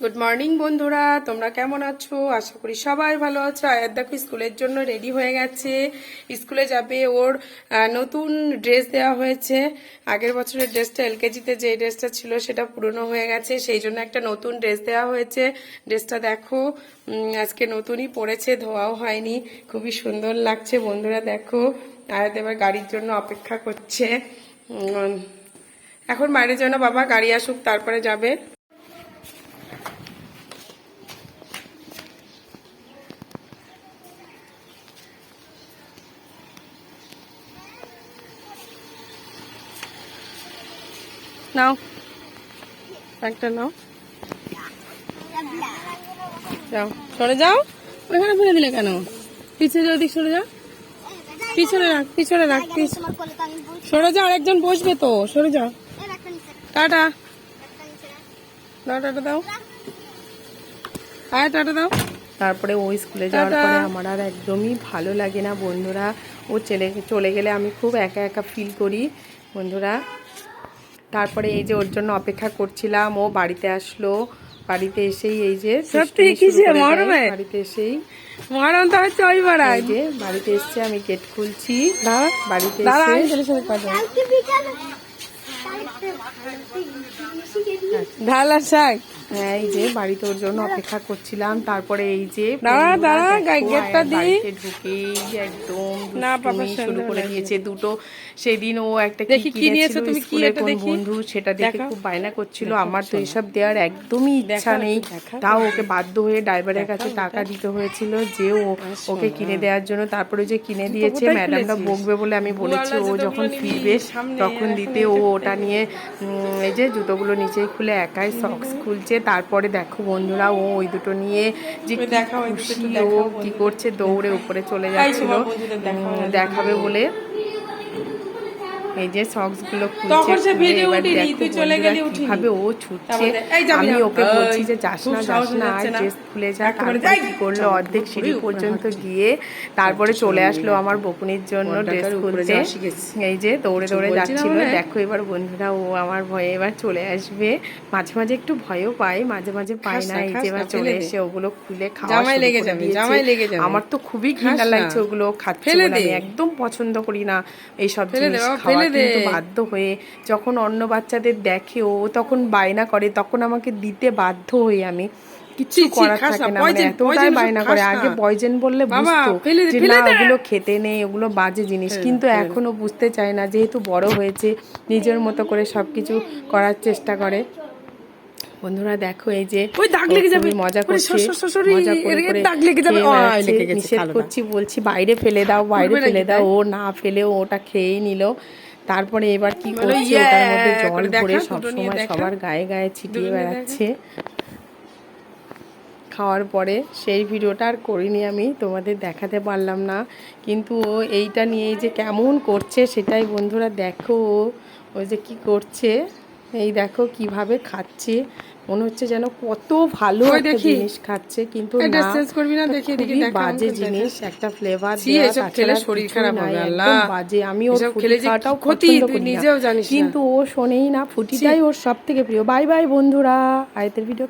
Good morning বন্ধুরা। তোমরা কেমন আছো? আশা করি সবাই ভালো আছো। আয়াত দেখো স্কুলের জন্য রেডি হয়ে গেছে। স্কুলে যাবে ওর নতুন ড্রেস দেওয়া হয়েছে। আগের বছরের ড্রেসটা এলকেজিতে যে ড্রেসটা ছিল সেটা পুরনো হয়ে গেছে। সেই জন্য একটা নতুন ড্রেস দেওয়া হয়েছে। ড্রেসটা দেখো আজকে নতুনই পরেছে ধোয়াও হয়নি। খুবই সুন্দর লাগছে, বন্ধুরা দেখো। আয়াত এবার গাড়ির জন্য অপেক্ষা করছে। এখন বাইরে যেন বাবা, গাড়ি আসুক, তারপরে যাবে। নাও। একটা নাও। যাও। সরে যাও। ওখানে ফেলে দিলে কেন? পিছিয়ে যাও দিক সরে যাও। পিছনে রাখ পিছনে রাখ পিছ- তোমার কোলে তো আমি বসি। সরে যাও আরেকজন বসবে তো। সরে যাও। টাটা। দাও টাটা দাও। হ্যাঁ টাটা দাও। তারপরে ওই স্কুলে যাওয়ার পরে আমার আর একদমই ভালো লাগে না বন্ধুরা। ও চলে চলে গেলে আমি খুব একা একা ফিল করি। বন্ধুরা তারপরে এই যে ওর জন্য অপেক্ষা করছিলাম ও বাড়িতে আসলো। বাড়িতে এসেই এই যে? বাড়িতে এসেই। মরণ তো হচ্ছে ওই এই পাড়ায় যে বাড়িতে এসছে আমি গেট খুলছি। বাড়িতে ঢালা শাক। হ্যাঁ এই যে বাড়িতে ওর জন্য অপেক্ষা করছিলাম। তারপরে এই যে দাঁড়া, দাঁড়া, দেখো, গাই- গেটটা আয়ার দি। ঢুকেই একদম না, বাবা, শুরু করে দিয়েছে দুটো। সেদিন ও একটা দেখি কি নিয়েছো তুমি, কি এটা দেখি? বন্ধু সেটা দেখে খুব বায়না করছিল। আমার তো এসব দেওয়ার একদমই ইচ্ছা নেই। তাও ওকে বাধ্য হয়ে ড্রাইভারের কাছে টাকা দিতে হয়েছিল যে ও ওকে কিনে দেওয়ার জন্য। তারপরে যে কিনে দিয়েছে ম্যাডামটা বকবে বলে আমি বলেছি ও যখন ফিরবে তখন দিতে ও ওটা নিয়ে উম, এই যে জুতোগুলো নিচেই খুলে একাই সক্স খুলছে। তারপরে দেখো বন্ধুরা ও ওই দুটো নিয়ে যে খুশি ও কি করছে দৌড়ে উপরে চলে যাচ্ছিল। দেখাবে বলে এই যে খুলছে এবার দেখো বন্ধুরা কীভাবে ও ছুটছে। আমি ওকে বলছি যে যাস না যাস না ড্রেস খুলে যা। তারপরে কি করল? অর্ধেক সিঁড়ি পর্যন্ত গিয়ে তারপরে চলে আসলো আমার বকুনির জন্য ড্রেস খুলতে। এই যে দৌড়ে দৌড়ে যাচ্ছিল। দেখো এবার বন্ধুরা ও আমার ভয়ে এবার চলে আসবে। মাঝে মাঝে একটু ভয়ও পাই মাঝে মাঝে পাই না এই যে এবার চলে এসে ওগুলো খুলে খাওয়া লেগে যাবে, জামাই লেগে যাবে। আমার তো খুবই ঘৃণা লাগছে ওগুলো খাচ্ছে আমি একদম পছন্দ করি না। এই সব ফেলে জিনিস খাওয়া। কিন্তু বাধ্য হয়ে যখন অন্য বাচ্চাদের দেখে ও তখন বায়না করে তখন আমাকে দিতে বাধ্য হই আমি। কিছু করার থাকে না, মানে এতটাই বায়না করে। আগে পয়জন বললে বুঝতো যে না ওগুলো খেতে নেই ওগুলো বাজে জিনিস। কিন্তু এখনও বুঝতে চায় না যেহেতু বড় হয়েছে নিজের মতো করে সবকিছু করার চেষ্টা করে। বন্ধুরা দেখো এই যে ওই দাগ লেগে যাবে। মজা করছে মজা করে করে দাগ লেগে যাবে। নিষেধ করছি বলছি বাইরে ফেলে দাও বাইরে ফেলে দাও। ও না ফেলে ওটা খেয়েই নিল। তারপরে এবার কি করছে ওটার মধ্যে জল ভরে সব সময় সবসময় সবার গায়ে গায়ে ছিটিয়ে বেড়াচ্ছে। খাওয়ার পরে সেই ভিডিওটা আর করিনি আমি তোমাদের দেখাতে পারলাম না। কিন্তু ও এইটা নিয়ে যে কেমন করছে সেটাই বন্ধুরা দেখো। ও ও যে কি করছে। এই দেখো কীভাবে খাচ্ছে। মনে হচ্ছে যেন কত ভালো একটা। জিনিস খাচ্ছে কিন্তু এটা চেঞ্জ করবি না, দেখি, এদিকে দেখা, বাজে জিনিস একটা ফ্লেভার এসব খেলে শরীর খারাপ হবে, আল্লাহ। বাজে আমি ওর খেলে ক্ষতি, তুই নিজেও জানিস কিন্তু ও শোনেই না ফুটিটাই ওর সব থেকে প্রিয়। বাই বাই বন্ধুরা। আয়তের ভিডিও